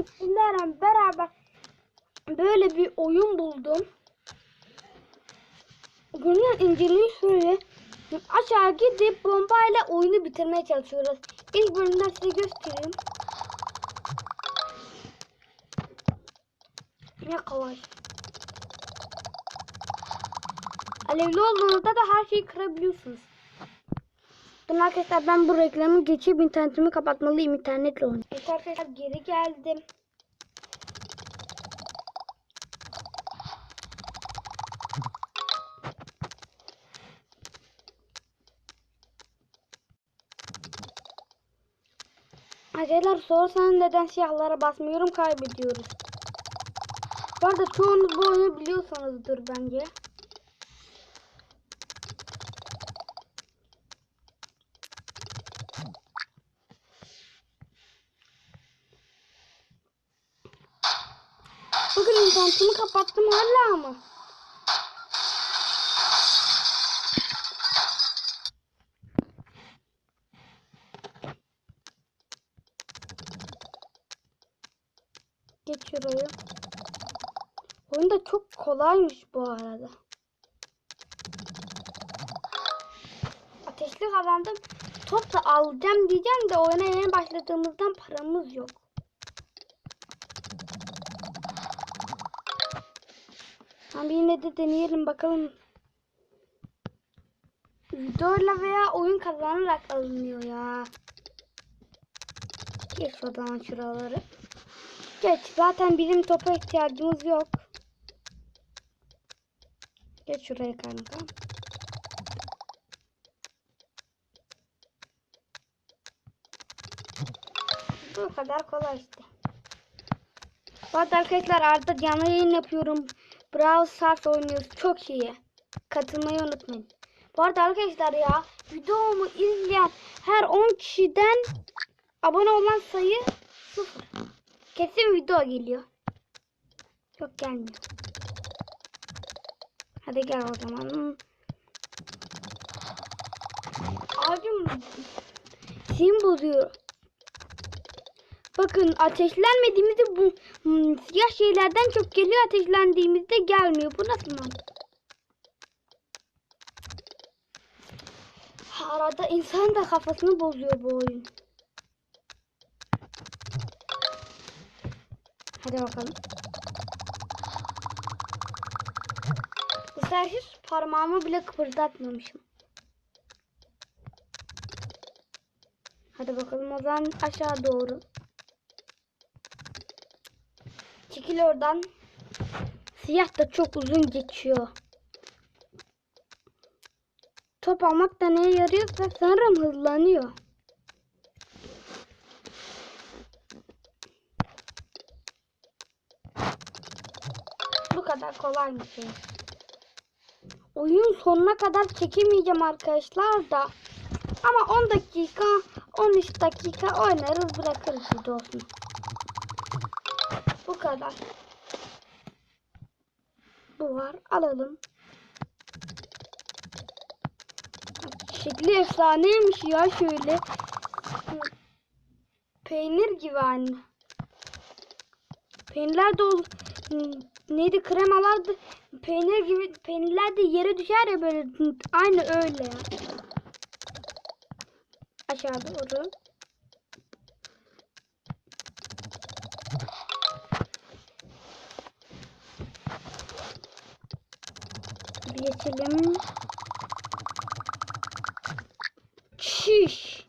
bugün sizlerle beraber böyle bir oyun buldum. Bunun inceliği şöyle. Aşağı gidip bombayla oyunu bitirmeye çalışıyoruz. İlk bölümden size göstereyim. Ne kolay. Alevli olduğunuzda da her şeyi kırabiliyorsunuz. Arkadaşlar ben bu reklamı geçip internetimi kapatmalıyım internetle oynuyorum. Arkadaşlar geri geldim. Arkadaşlar sorarsanız neden siyahlara basmıyorum kaybediyoruz. Bu arada çoğunuz bu oyunu biliyorsanızdır bence. Bugün internetimi kapattım hala mı? Geç şurayı. Oyun da çok kolaymış bu arada. Ateşli kazandım. Top da alacağım diyeceğim de oyuna yeni başladığımızdan paramız yok. Ama yine de deneyelim bakalım. Videoyla veya oyun kazanarak alınıyor ya. Geç şuradan şuraları. Geç. Zaten bizim topa ihtiyacımız yok. Geç şuraya kanka. Bu kadar kolay işte. Bu arada arkadaşlar arada canlı yayın yapıyorum. Brawl Stars oynuyoruz. Çok iyi. Katılmayı unutmayın. Bu arada arkadaşlar ya videomu izleyen her 10 kişiden abone olan sayı 0. Kesin video geliyor. Yok gelmiyor. Hadi gel o zaman. Abim sim bozuyor. Bakın ateşlenmediğimizde bu hmm, siyah şeylerden çok geliyor ateşlendiğimizde gelmiyor. Bu nasıl mantık? Arada insan da kafasını bozuyor bu oyun. Hadi bakalım. Bu sefer parmağımı bile kıpırdatmamışım. Hadi bakalım o zaman aşağı doğru. Çekil oradan. Siyah da çok uzun geçiyor. Top almak da neye yarıyorsa sanırım hızlanıyor. Bu kadar kolay bir şey. Oyun sonuna kadar çekemeyeceğim arkadaşlar da. Ama 10 dakika, 13 dakika oynarız bırakırız videosunu. Kadar. Bu var. Alalım. Şekli efsaneymiş ya şöyle. Peynir gibi anne. Peynirler de ol neydi kremalar da peynir gibi peynirler de yere düşer ya böyle aynı öyle ya. Aşağı Geçelim. Çiş.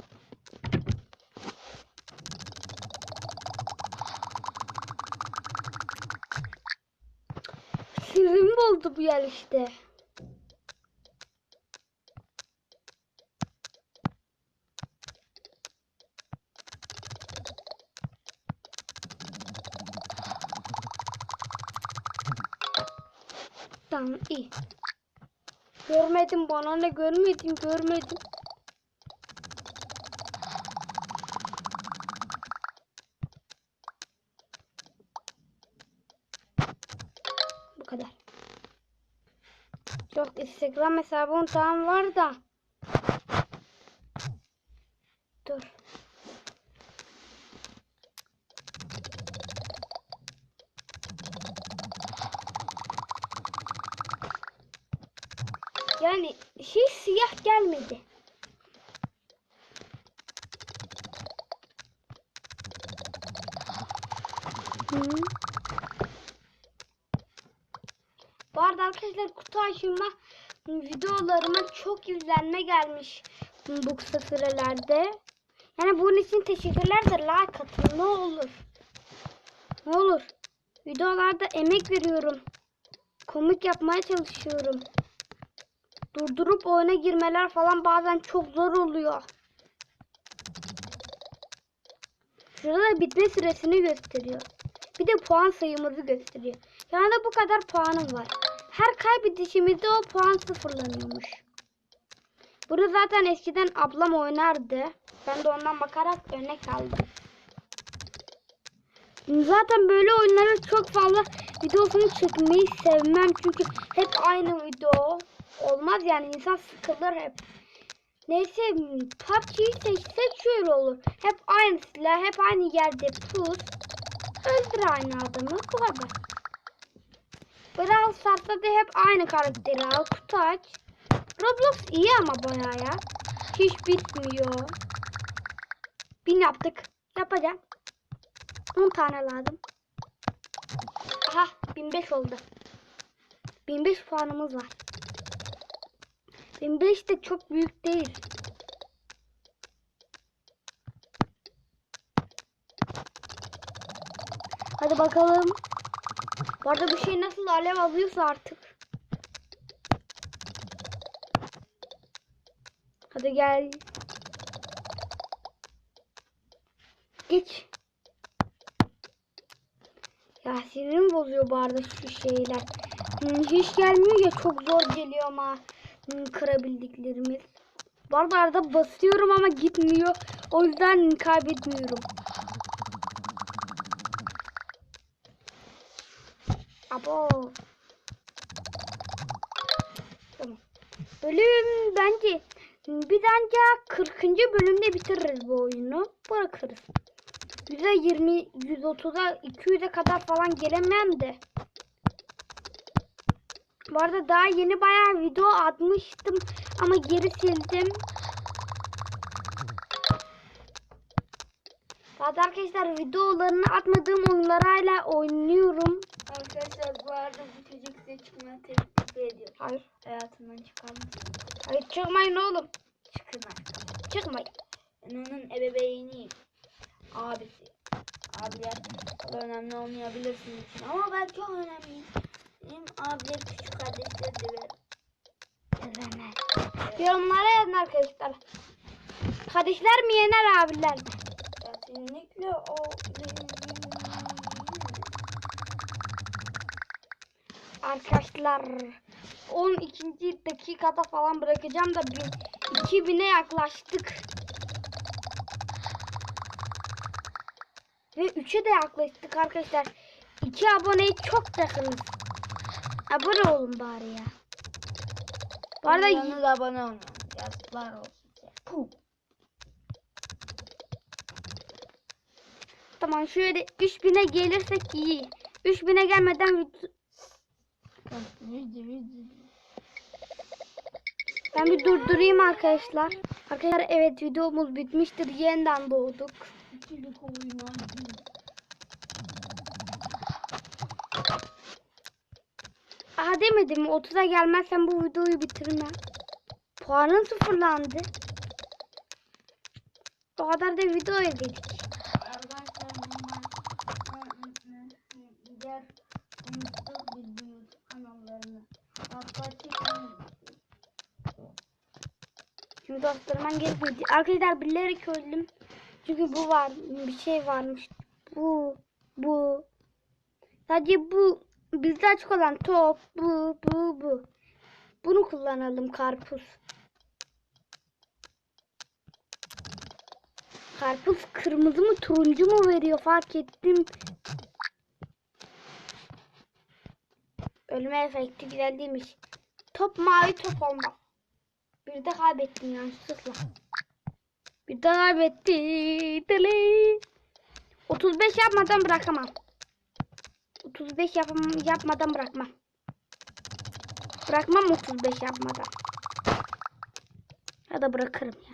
Sinirim bozdu bu yer işte. Tamam iyi. Görmedim bana ne görmedim görmedim. Bu kadar. Yok Instagram hesabım tam var da. Dur. Yani hiç siyah gelmedi. Hı. Bu arada arkadaşlar kutu açma videolarıma çok izlenme gelmiş bu kısa sürelerde. Yani bunun için teşekkürler de like atın ne olur. Ne olur. Videolarda emek veriyorum. Komik yapmaya çalışıyorum. Durdurup oyuna girmeler falan bazen çok zor oluyor. Şurada bitme süresini gösteriyor. Bir de puan sayımızı gösteriyor. Yani bu kadar puanım var. Her kaybedişimizde o puan sıfırlanıyormuş. Bunu zaten eskiden ablam oynardı. Ben de ondan bakarak örnek aldım. Zaten böyle oyunları çok fazla videosunu çekmeyi sevmem. Çünkü hep aynı video olmaz yani insan sıkılır hep. Neyse PUBG'yi seçsek şöyle olur. Hep aynı silah, hep aynı yerde pus. Öldür aynı adamı. Bu kadar. Brawl Stars'ta da hep aynı karakteri al. Kutu aç. Roblox iyi ama bayağı ya. Hiç bitmiyor. Bin yaptık. Yapacağım. 10 tane lazım. Aha 1005 oldu. 1005 puanımız var. 1005 de çok büyük değil. Hadi bakalım. Bu arada bu şey nasıl alev alıyorsa artık. Hadi gel. Geç. Ya sinirim bozuyor bu arada şu şeyler. Hmm, hiç gelmiyor ya çok zor geliyor ama kırabildiklerimiz. Bu arada arada basıyorum ama gitmiyor. O yüzden kaybetmiyorum. Abo. Bölüm bence bir ancak 40. bölümde bitiririz bu oyunu. Bırakırız. %20, 130'a, 200'e kadar falan gelemem de. Bu arada daha yeni bayağı video atmıştım ama geri sildim. Zaten arkadaşlar videolarını atmadığım oyunları hala oynuyorum. Arkadaşlar bu arada bu çocuk size çıkma teklif ediyor. Hayır. Hayatından çıkar mısın? Hayır çıkmayın oğlum. Çıkın artık. Çıkmayın. Ben onun ebeveyniyim. Abisi. Abiler önemli olmayabilir sizin için. Ama ben çok önemliyim. Benim abiler küçük kardeşleri severim. Yazanlar. Yorumlara yazın arkadaşlar. Kardeşler mi yener abiler mi? Kesinlikle o Arkadaşlar 12. dakikada falan bırakacağım da bir 2000'e yaklaştık. Ve 3'e de yaklaştık arkadaşlar. 2 aboneye çok yakınız. Abone olun bari ya. Bu arada Yalnız abone olmayın. Yazıklar olsun. Puh. tamam şöyle 3000'e gelirsek iyi. 3000'e gelmeden ben bir durdurayım arkadaşlar. Arkadaşlar evet videomuz bitmiştir. Yeniden doğduk. İkilik oyunu. Aha demedim mi? 30'a gelmezsen bu videoyu bitirmem. Puanın sıfırlandı. O kadar da video izledik. Şimdi dostlarımdan geri gideceğim. Arkadaşlar bilerek öldüm. Çünkü bu var. Bir şey varmış. Bu. Bu. Sadece bu. Bizde açık olan top. Bu. Bu. Bu. Bunu kullanalım karpuz. Karpuz kırmızı mı turuncu mu veriyor fark ettim. Ölme efekti güzel değilmiş. Top mavi top olmaz. Bir de kaybettim yanlışlıkla. Bir de kaybetti. Deli. 35 yapmadan bırakamam. 35 yapam yapmadan bırakmam. Bırakmam 35 yapmadan. Ya da bırakırım ya.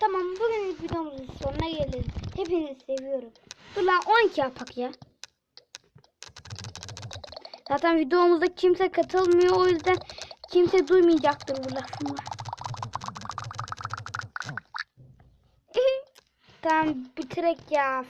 Tamam bugünlük videomuzun sonuna gelelim. Hepinizi seviyorum. Dur lan 12 yapak ya. Zaten videomuzda kimse katılmıyor o yüzden kimse duymayacaktır bu lafımı. tamam bitirek ya.